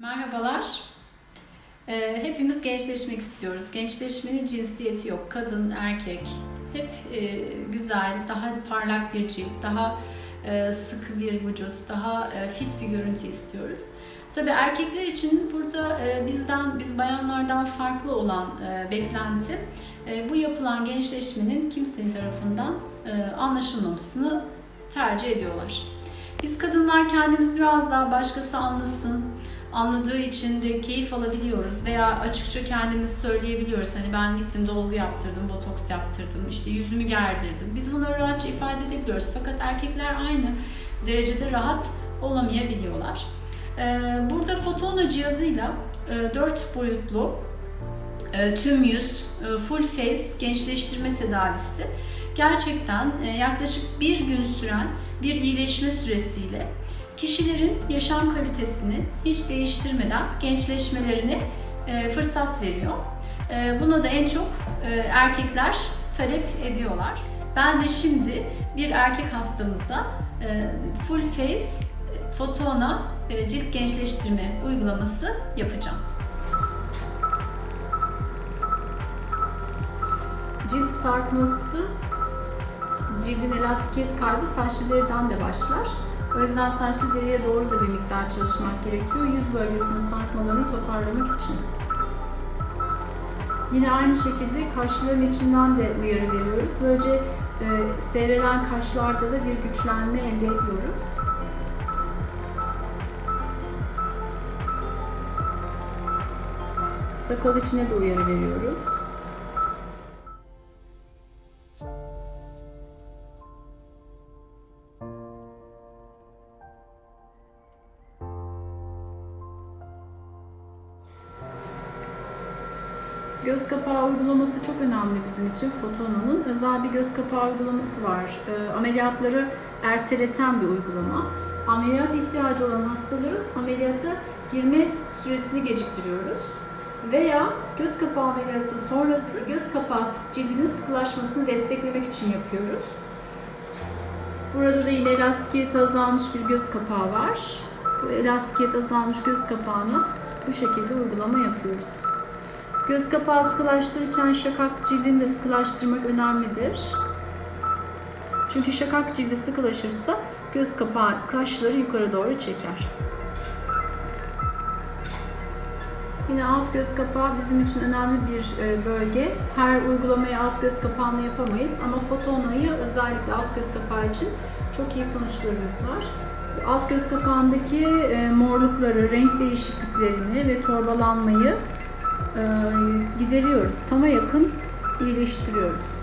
Merhabalar. Ee, hepimiz gençleşmek istiyoruz. Gençleşmenin cinsiyeti yok. Kadın, erkek. Hep e, güzel, daha parlak bir cilt, daha e, sıkı bir vücut, daha e, fit bir görüntü istiyoruz. Tabii erkekler için burada bizden, biz bayanlardan farklı olan beklenti bu yapılan gençleşmenin kimsenin tarafından anlaşılmamasını tercih ediyorlar. Biz kadınlar kendimiz biraz daha başkası anlasın, anladığı için de keyif alabiliyoruz veya açıkça kendimiz söyleyebiliyoruz. Hani ben gittim dolgu yaptırdım, botoks yaptırdım, işte yüzümü gerdirdim. Biz bunları rahatça ifade edebiliyoruz. Fakat erkekler aynı derecede rahat olamayabiliyorlar. Ee, Burada Fotona cihazıyla 4 boyutlu e, tüm yüz, e, full face gençleştirme tedavisi gerçekten e, yaklaşık bir gün süren bir iyileşme süresiyle kişilerin yaşam kalitesini hiç değiştirmeden gençleşmelerini e, fırsat veriyor. E, Buna da en çok e, erkekler talep ediyorlar. Ben de şimdi bir erkek hastamıza full face fotona cilt gençleştirme uygulaması yapacağım. Cilt sarkması, cildin elastikiyet kaybı deriden de başlar. O yüzden saçlı deriye doğru da bir miktar çalışmak gerekiyor. Yüz bölgesinin sarkmalarını toparlamak için. Yine aynı şekilde kaşların içinden de uyarı veriyoruz. Böylece e, seyrelen kaşlarda da bir güçlenme elde ediyoruz. Sakal içine de uyarı veriyoruz. Göz kapağı uygulaması çok önemli bizim için Fotono'nun. Özel bir göz kapağı uygulaması var. E, ameliyatları erteleten bir uygulama. Ameliyat ihtiyacı olan hastaların ameliyata girme süresini geciktiriyoruz. Veya göz kapağı ameliyatı sonrası göz kapağı cildinin sıkılaşmasını desteklemek için yapıyoruz. Burada da yine elastikiyeti azalmış bir göz kapağı var. Bu elastikiyet azalmış göz kapağını bu şekilde uygulama yapıyoruz. Göz kapağı sıkılaştırırken şakak cildini de sıkılaştırmak önemlidir. Çünkü şakak cildi sıkılaşırsa göz kapağı kaşları yukarı doğru çeker. Yine alt göz kapağı bizim için önemli bir e, bölge. Her uygulamayı alt göz kapağını yapamayız ama fotonayı özellikle alt göz kapağı için çok iyi sonuçlarımız var. Alt göz kapağındaki e, morlukları, renk değişikliklerini ve torbalanmayı e, gideriyoruz. Tama yakın iyileştiriyoruz.